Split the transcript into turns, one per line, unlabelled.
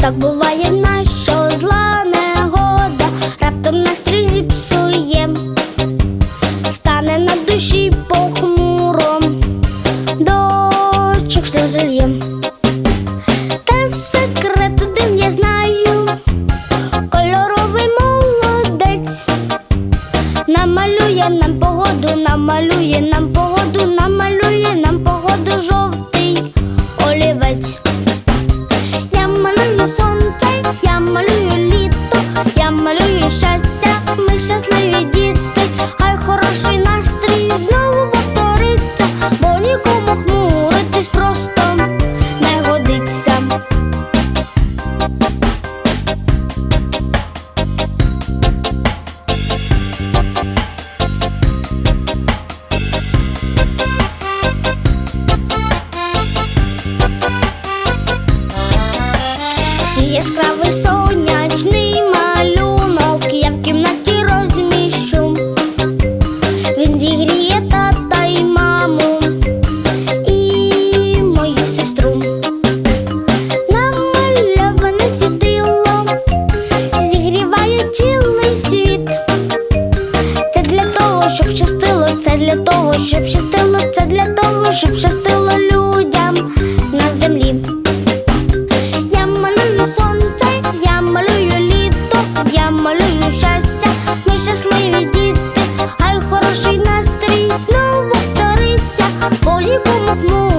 Так буває, на що зла негода, раптом настрій зіпсує, стане на душі похмуро, дощик сльози лє. Та секрет один я знаю, кольоровий молодець. Намалює нам погоду, намалює нам погоду, намалює нам погоду жовтий щасливі діти, хай хороший настрій знову повториться, бо нікому хмуритись просто не годиться. Всі яскравий сонячний це для того, щоб щастило, це для того, щоб щастило людям на землі. Я малюю сонце, я малюю літо, я малюю щастя, ми щасливі діти, хай хороший настрій, ну повториться, по нікому.